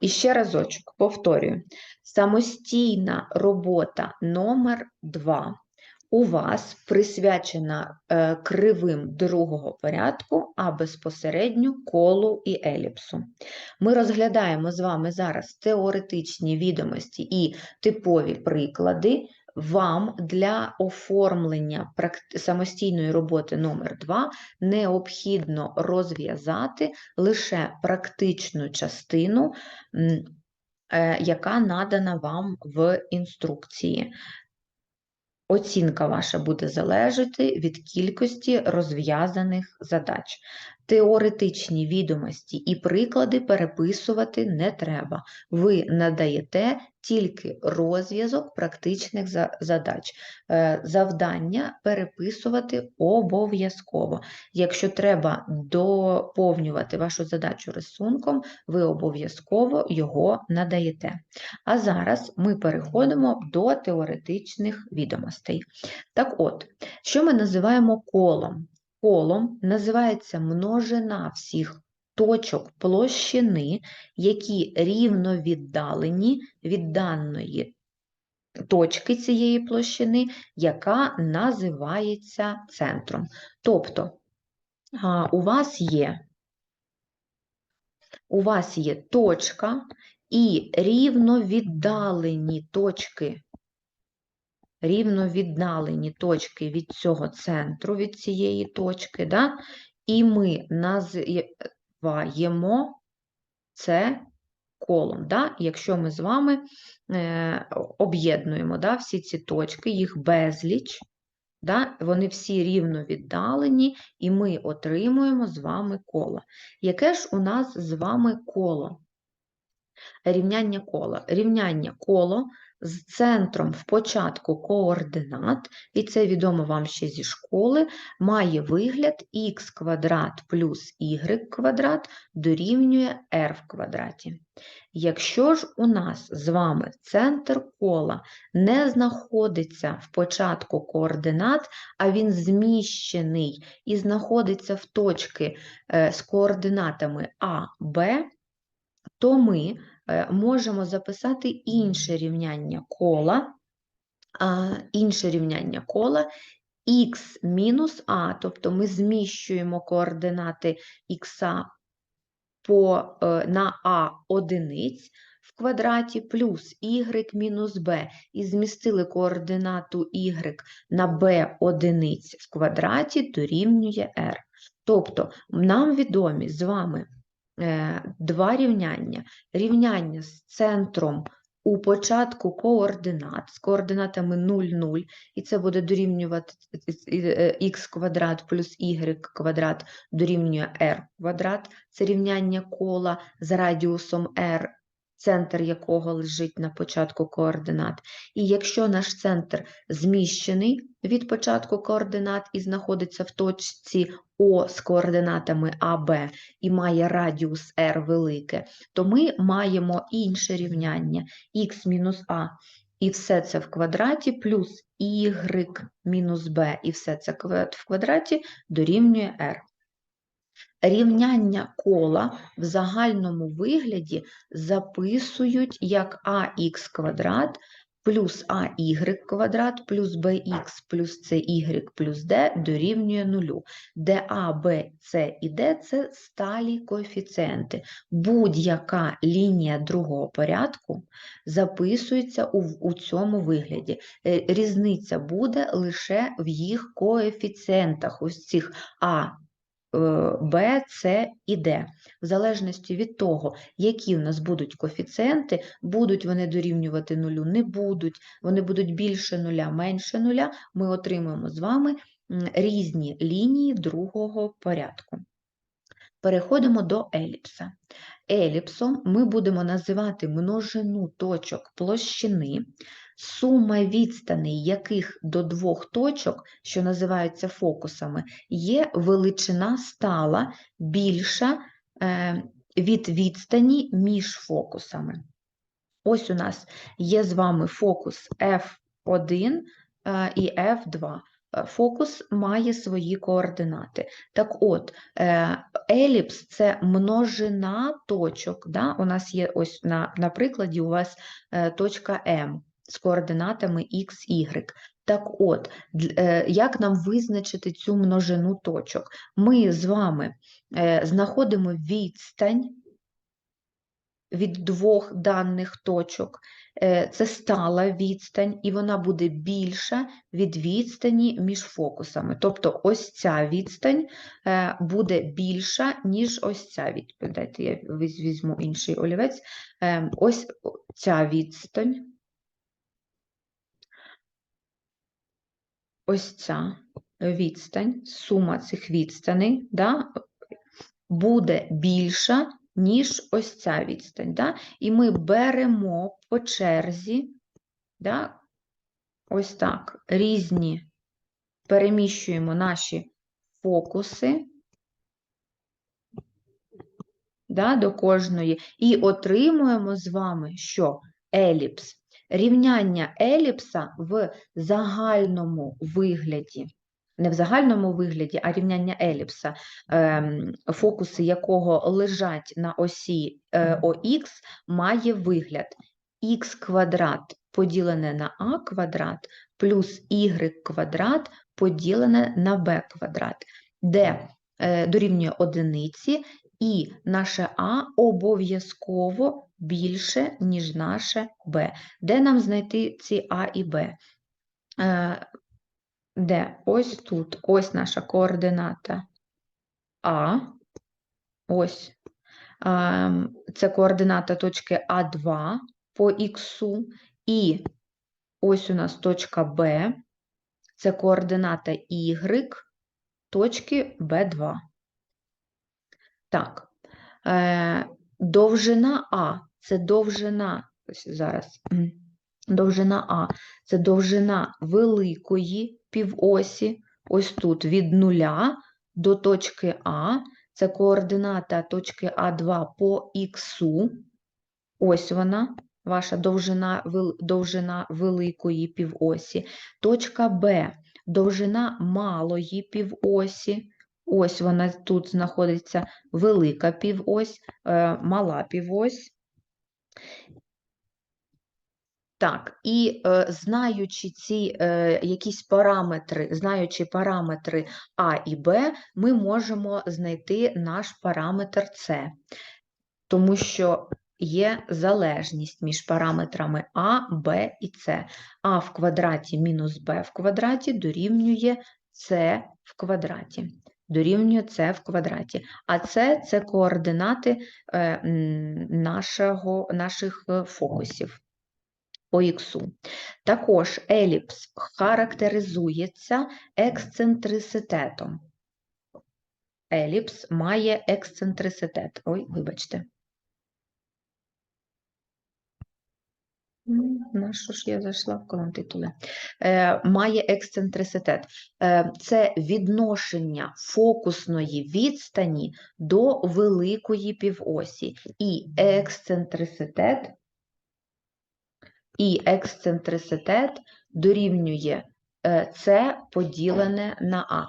І ще разочок, повторюю. Самостійна робота номер 2 у вас присвячена е, кривим другого порядку, а безпосередньо колу і еліпсу. Ми розглядаємо з вами зараз теоретичні відомості і типові приклади. Вам для оформлення самостійної роботи номер 2 необхідно розв'язати лише практичну частину, е, яка надана вам в інструкції. Оцінка ваша буде залежати від кількості розв'язаних задач. Теоретичні відомості і приклади переписувати не треба. Ви надаєте тільки розв'язок практичних задач. Е, Завдання переписувати обов'язково. Якщо треба доповнювати вашу задачу рисунком, ви обов'язково його надаєте. А зараз ми переходимо до теоретичних відомостей. Так от, що ми називаємо колом? Колом називається множина всіх точок площини, які рівно віддалені від даної точки цієї площини, яка називається центром. Тобто, у вас є у вас є точка і рівно віддалені точки, рівно віддалені точки від цього центру, від цієї точки, да? і ми називаємо це колом. Да? Якщо ми з вами е, об'єднуємо да, всі ці точки, їх безліч, да? вони всі рівно віддалені, і ми отримуємо з вами коло. Яке ж у нас з вами коло? Рівняння кола. Рівняння коло з центром в початку координат, і це відомо вам ще зі школи, має вигляд х квадрат плюс y квадрат дорівнює r в квадраті. Якщо ж у нас з вами центр кола не знаходиться в початку координат, а він зміщений і знаходиться в точці е, з координатами А, Б, то ми можемо записати інше рівняння кола, інше рівняння кола х мінус а, тобто ми зміщуємо координати х по, е, на а одиниць в квадраті плюс y мінус b і змістили координату y на b одиниць в квадраті дорівнює r. Тобто нам відомі з вами е, два рівняння. Рівняння з центром у початку координат, з координатами 0, 0, і це буде дорівнювати х квадрат плюс y квадрат дорівнює r квадрат. Це рівняння кола з радіусом r, центр якого лежить на початку координат. І якщо наш центр зміщений від початку координат і знаходиться в точці О з координатами АБ і має радіус r велике, то ми маємо інше рівняння х мінус а, і все це в квадраті, плюс y мінус b, і все це в квадраті дорівнює r. Рівняння кола в загальному вигляді записують як ax квадрат плюс ay квадрат плюс bx плюс cy плюс d дорівнює нулю, де а, б, с і d – це сталі коефіцієнти. Будь-яка лінія другого порядку записується у, у цьому вигляді. Е, Різниця буде лише в їх коефіцієнтах, ось цих а, Б, С і Д. В залежності від того, які в нас будуть коефіцієнти, будуть вони дорівнювати нулю, не будуть, вони будуть більше нуля, менше нуля, ми отримуємо з вами різні лінії другого порядку. Переходимо до еліпса. Еліпсом ми будемо називати множину точок площини, сума відстаней яких до двох точок, що називаються фокусами, є величина стала більша е, від відстані між фокусами. Ось у нас є з вами фокус F1 е, і F2. е, фокус має свої координати. Так от, еліпс це множина точок. Да? У нас є ось на, на прикладі у вас точка М з координатами X, Y. Так от, е, як нам визначити цю множину точок? Ми з вами е, знаходимо відстань від двох даних точок. Е, Це стала відстань, і вона буде більша від відстані між фокусами. Тобто ось ця відстань буде більша, ніж ось ця відстань. Дайте я візьму інший олівець. Е, Ось ця відстань. Ось ця відстань, сума цих відстаней, да, буде більша, ніж ось ця відстань. Да? І ми беремо по черзі, да, ось так, різні, переміщуємо наші фокуси да, до кожної, і отримуємо з вами що? Еліпс. Рівняння еліпса в загальному вигляді, не в загальному вигляді, а рівняння еліпса, ем, фокуси якого лежать на осі е, ОХ, має вигляд. Х квадрат поділене на а квадрат плюс y квадрат поділене на b квадрат, де е, дорівнює одиниці, і наше А обов'язково більше, ніж наше Б. Де нам знайти ці А і Б? Е, Де? Ось тут. Ось наша координата А. Ось. Ем, Це координата точки А2 по х. І ось у нас точка Б. Це координата Y точки Б2. Так, е, довжина А це довжина, зараз, довжина А це довжина великої півосі, ось тут від нуля до точки А, це координата точки А2 по х, ось вона, ваша довжина, довжина великої півосі. Точка Б довжина малої півосі. Ось вона тут знаходиться велика півось, е, мала півось. Так, і е, знаючи ці е, якісь параметри, знаючи параметри А і Б, ми можемо знайти наш параметр С, тому що є залежність між параметрами А, Б і С. А в квадраті мінус Б в квадраті дорівнює С в квадраті. Дорівнює С в квадраті. А С – це координати е, нашого, наших е, фокусів по іксу. Також еліпс характеризується ексцентриситетом. Еліпс має ексцентриситет. Ой, вибачте. На що ж я зайшла в колон титули? Е, має ексцентриситет. Е, це відношення фокусної відстані до великої півосі. І ексцентриситет і ексцентриситет дорівнює е, С поділене на А.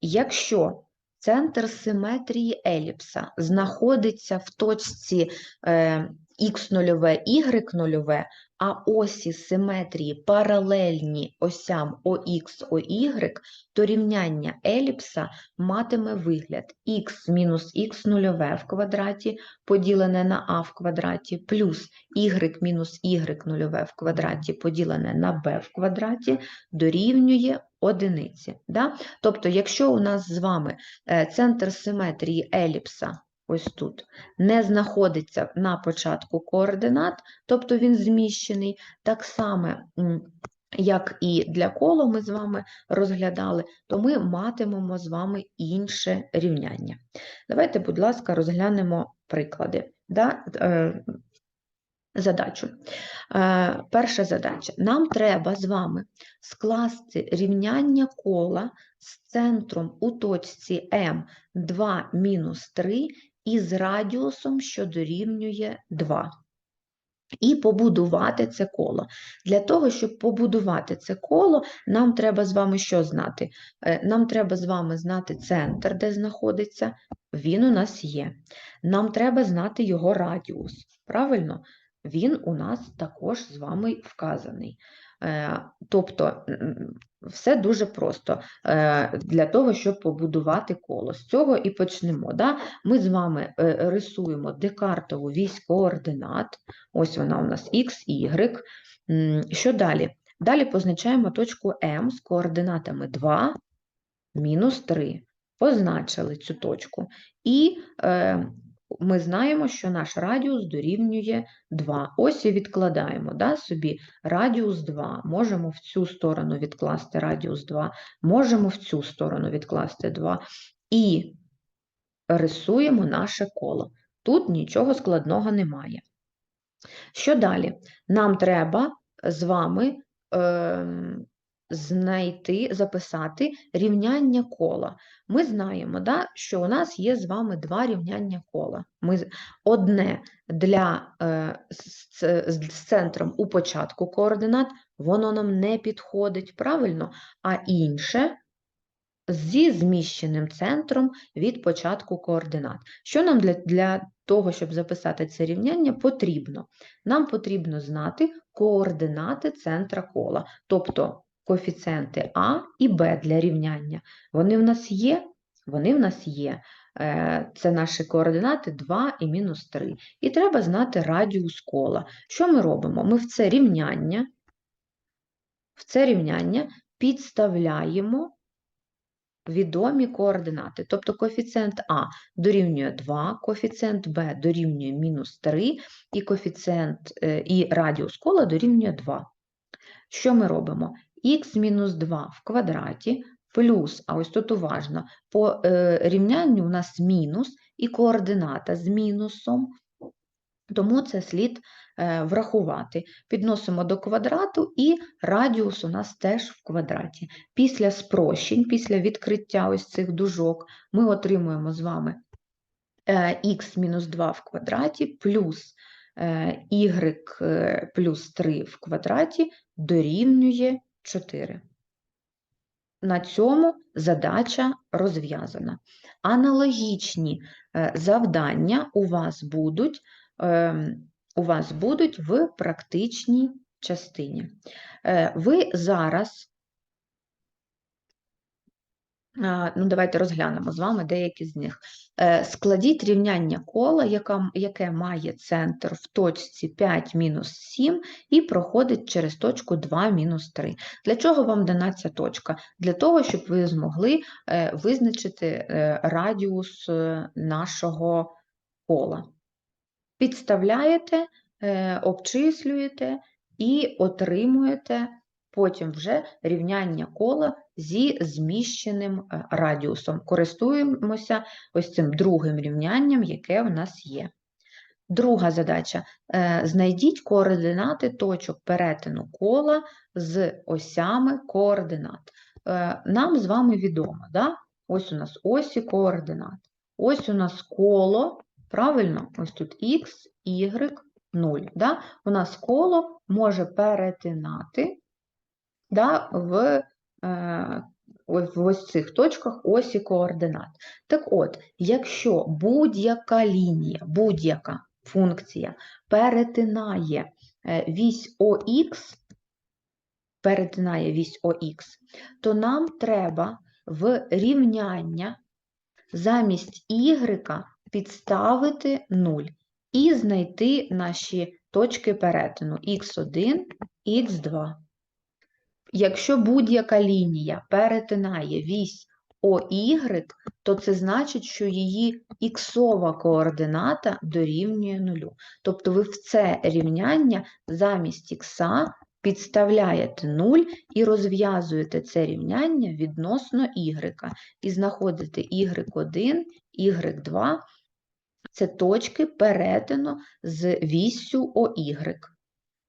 Якщо центр симетрії еліпса знаходиться в точці е, х0, y0, а осі симетрії паралельні осям ОХ, ОY, то рівняння еліпса матиме вигляд х мінус х0 в квадраті поділене на а в квадраті плюс y мінус y0 в квадраті поділене на b в квадраті дорівнює одиниці. Да? Тобто, якщо у нас з вами е, центр симетрії еліпса ось тут, не знаходиться на початку координат, тобто він зміщений. Так само, як і для коло ми з вами розглядали, то ми матимемо з вами інше рівняння. Давайте, будь ласка, розглянемо приклади. Да? Е, задачу. Е, перша задача. Нам треба з вами скласти рівняння кола з центром у точці М2-3 із радіусом, що дорівнює 2. І побудувати це коло. Для того, щоб побудувати це коло, нам треба з вами що знати? Е, нам треба з вами знати центр, де знаходиться, він у нас є. Нам треба знати його радіус. Правильно? Він у нас також з вами вказаний. Е, Тобто все дуже просто е, для того, щоб побудувати коло. З цього і почнемо. Да? Ми з вами е, рисуємо декартову вісь координат. Ось вона у нас x, y. Що далі? Далі позначаємо точку М з координатами 2, мінус 3. Позначили цю точку. І ми знаємо, що наш радіус дорівнює 2. Ось і відкладаємо да, собі радіус 2. Можемо в цю сторону відкласти радіус 2, можемо в цю сторону відкласти 2. І рисуємо наше коло. Тут нічого складного немає. Що далі? Нам треба з вами ем, знайти, записати рівняння кола. Ми знаємо, да, що у нас є з вами два рівняння кола. Ми, одне для, е, з, з центром у початку координат, воно нам не підходить, правильно? А інше зі зміщеним центром від початку координат. Що нам для, для того, щоб записати це рівняння, потрібно? Нам потрібно знати координати центра кола, тобто коефіцієнти А і Б для рівняння. Вони в нас є? Вони в нас є. Е, Це наші координати 2 і мінус 3. І треба знати радіус кола. Що ми робимо? Ми в це рівняння, в це рівняння підставляємо відомі координати. Тобто коефіцієнт А дорівнює 2, коефіцієнт Б дорівнює мінус 3, і коефіцієнт е, і радіус кола дорівнює 2. Що ми робимо? Х мінус 2 в квадраті плюс, а ось тут уважно, по е, рівнянню у нас мінус і координата з мінусом, тому це слід е, врахувати. Підносимо до квадрату і радіус у нас теж в квадраті. Після спрощень, після відкриття ось цих дужок, ми отримуємо з вами х мінус 2 в квадраті плюс е, y е, плюс 3 в квадраті дорівнює 4. На цьому задача розв'язана. Аналогічні е, завдання у вас будуть, ем, у вас будуть в практичній частині. Е, Ви зараз, ну давайте розглянемо з вами деякі з них. Е, Складіть рівняння кола, яка, яке має центр в точці 5 мінус 7 і проходить через точку 2 мінус 3. Для чого вам дана ця точка? Для того, щоб ви змогли е, визначити е, радіус нашого кола. Підставляєте, обчислюєте і отримуєте потім вже рівняння кола зі зміщеним е, радіусом. Користуємося ось цим другим рівнянням, яке в нас є. Друга задача. Е, Знайдіть координати точок перетину кола з осями координат. Е, Нам з вами відомо, да? ось у нас осі координат. Ось у нас коло, правильно? Ось тут х, y, 0. Да? У нас коло може перетинати да, в, ось- в ось цих точках осі координат. Так от, якщо будь-яка лінія, будь-яка функція перетинає е, вісь ОХ, перетинає вісь ОХ, то нам треба в рівняння замість y підставити 0 і знайти наші точки перетину х1, х2. Якщо будь-яка лінія перетинає вісь ОY, то це значить, що її іксова координата дорівнює нулю. Тобто ви в це рівняння замість ікса підставляєте 0 і розв'язуєте це рівняння відносно y. І знаходите y1, y2 – це точки перетину з віссю ОY.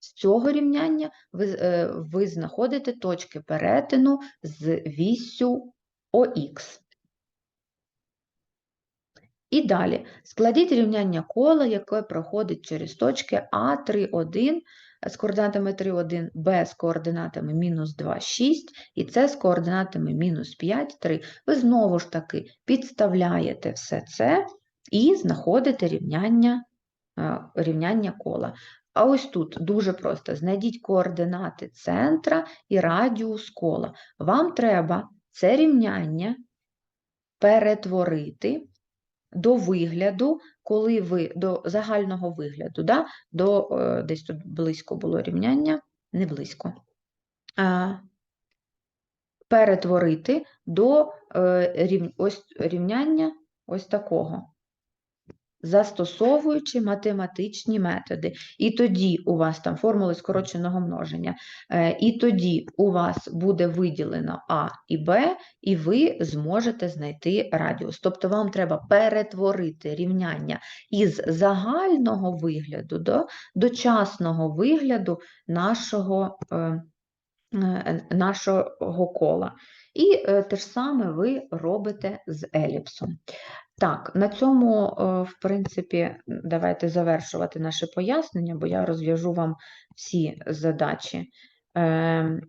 З цього рівняння ви, е, ви знаходите точки перетину з віссю ОХ. І далі складіть рівняння кола, яке проходить через точки А 3, 1 з координатами 3, 1, Б з координатами мінус 2, 6 і С з координатами мінус 5, 3. Ви знову ж таки підставляєте все це і знаходите рівняння, е, рівняння кола. А ось тут дуже просто: знайдіть координати центра і радіус кола. Вам треба це рівняння перетворити до вигляду, коли ви до загального вигляду, да, до е, десь тут близько було рівняння, не близько. А, перетворити до е, рівняння ось такого, застосовуючи математичні методи. І тоді у вас там формули скороченого множення, е, і тоді у вас буде виділено А і Б, і ви зможете знайти радіус. Тобто вам треба перетворити рівняння із загального вигляду до дочасного вигляду нашого, е, е, нашого кола. І те ж саме ви робите з еліпсом. Так, на цьому, е, в принципі, давайте завершувати наше пояснення, бо я розв'яжу вам всі задачі. Ем,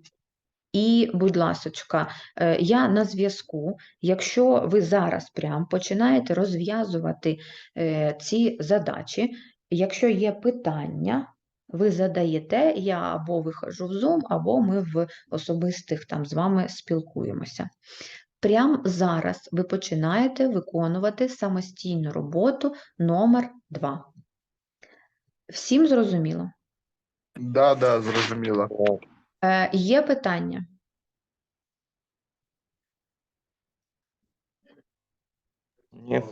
І, будь ласочка, е, я на зв'язку. Якщо ви зараз прям починаєте розв'язувати е, ці задачі, якщо є питання, ви задаєте, я або виходжу в Zoom, або ми в особистих там з вами спілкуємося. Прямо зараз ви починаєте виконувати самостійну роботу номер 2. Всім зрозуміло? Да, да, зрозуміло. Е, є питання? Ні.